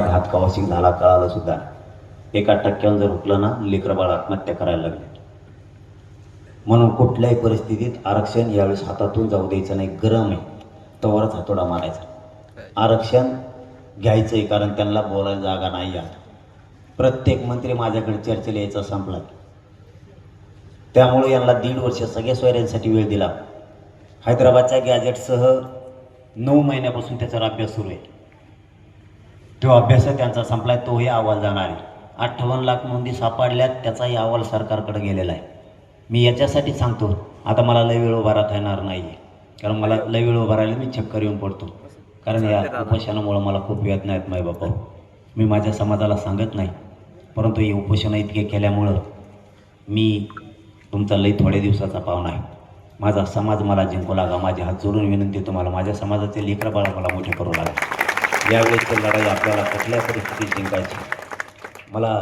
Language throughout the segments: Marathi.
घात कवाशी झाला कळालं सुद्धा एका टक्क्यावर जर हुकलं ना लेकरं बाळ आत्महत्या करायला लागले. म्हणून कुठल्याही परिस्थितीत आरक्षण यावेळेस हातातून जाऊ द्यायचं नाही गरम आहे. तवरच हातोडा मारायचा. आरक्षण घ्यायचं आहे कारण त्यांना बोलायला जागा नाही आहे प्रत्येक मंत्री माझ्याकडे चर्चेला यायचा संपला. त्यामुळे यांना दीड वर्ष सगळ्या सोयऱ्यांसाठी वेळ दिला. हैदराबादच्या गॅजेटसह नऊ महिन्यापासून त्याचा अभ्यास सुरू आहे. तो अभ्यास त्यांचा संपलाय तोही अहवाल जाणार आहे. अठ्ठावन्न लाख नोंदी सापडल्यात त्याचाही अहवाल सरकारकडे गेलेला आहे. मी याच्यासाठी सांगतो आता मला लय वेळ उभा राहता येणार नाही आहे कारण मला लय वेळ उभा राहिला मी चक्कर येऊन पडतो. कारण या उपोषणामुळं मला खूप वेदना आहेत माय बापा. मी माझ्या समाजाला सांगत नाही. परंतु ही उपोषणं इतके केल्यामुळं मी तुमचा लई थोड्या दिवसाचा पाहुणा आहे. माझा समाज मला जिंकू लागा. माझे हात जोडून विनंती तुम्हाला. माझ्या समाजाचे लेकरं बाळा मला मोठे करू लागा. यावेळेसची लढाई आपल्याला कुठल्या परिस्थितीत जिंकायची. मला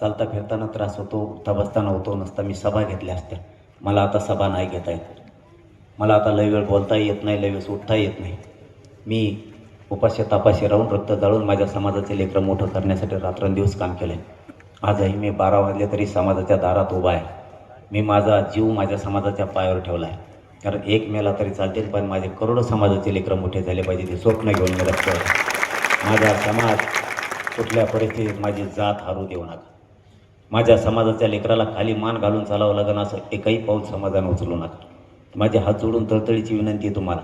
चालता फिरताना त्रास होतो उठता बसताना होतो नसता मी सभा घेतल्या असत्या. मला आता सभा नाही घेता येत. मला आता लय वेळ बोलताही येत नाही लय वेळेस उठता येत नाही. मी उपाशी तापाशी राहून रक्त जाळून माझ्या समाजाचे लेकरं मोठं करण्यासाठी रात्रंदिवस काम केलं आहे आजही मी बारा वाजले तरी समाजाच्या दारात उभा आहे. मी माझा जीव माझ्या समाजाच्या पायावर ठेवला आहे कारण एक मेला तरी चालतील पण माझे करोडो समाजाचे लेकरं मोठे झाले पाहिजे ते स्वप्न घेऊन मी रक्त माझा समाज कुठल्या परिस्थितीत माझी जात हारू देऊ नका. माझ्या समाजाच्या लेकराला खाली मान घालून चालावं लागेल असं एकही पाऊल समाजानं उचलू नका. माझे हात जोडून तळतळीची विनंती आहे तुम्हाला.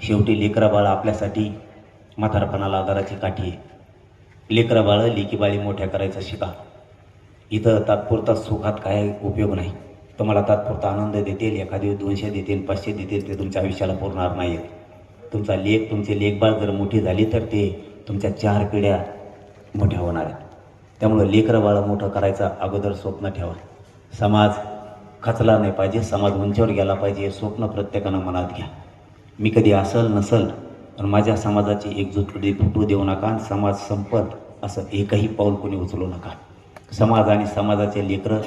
शेवटी लेकरा बाळ आपल्यासाठी म्हातारपणाला आधाराची काठी आहे. लेकरा बाळं लेकीबाळी मोठ्या करायचं शिका. इथं तात्पुरता सुखात काय उपयोग नाही. तुम्हाला तात्पुरता आनंद देतील एखादी दोनशे देतील पाचशे देतील ते तुमच्या आयुष्याला पुरणार नाही तुमचा लेख तुमचे लेखबाळ जर मोठी झाली तर ते तुमच्या चार पिढ्या मोठ्या होणार आहेत. त्यामुळं लेकरं बाळं मोठं करायचं अगोदर स्वप्न ठेवा. समाज खचला नाही पाहिजे समाज उंचीवर गेला पाहिजे हे स्वप्न प्रत्येकानं मनात घ्या. मी कधी असल नसल पण माझ्या समाजाची एकजूट फुटू देऊ नका आणि समाज संपत असं एकही पाऊल कोणी उचलू नका. समाज आणि समाजाचे लेकरं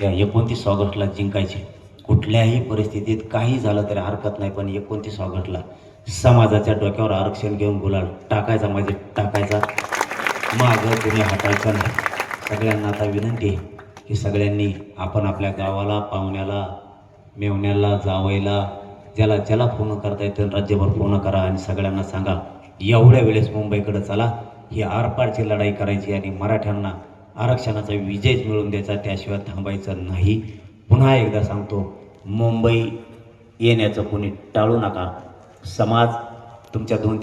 या एकोणतीस ऑगस्टला जिंकायचे. कुठल्याही परिस्थितीत काही झालं तरी हरकत नाही पण एकोणतीस ऑगस्टला समाजाच्या डोक्यावर आरक्षण घेऊन गुलाल टाकायचा म्हणजे टाकायचा. मागं तुम्ही हटायचं नाही. सगळ्यांना आता विनंती आहे की सगळ्यांनी आपण आपल्या गावाला पाहुण्याला मेवण्याला जावयाला ज्याला ज्याला फोन करता येतं राज्यभर फोन करा आणि सगळ्यांना सांगा एवढ्या वेळेस मुंबईकडे चला. ही आरपारची लढाई करायची आणि मराठ्यांना आरक्षणाचा विजयच मिळवून द्यायचा त्याशिवाय थांबायचं नाही. पुन्हा एकदा सांगतो मुंबई येण्याचं कोणी टाळू नका. समाज तुमच्या दोन ते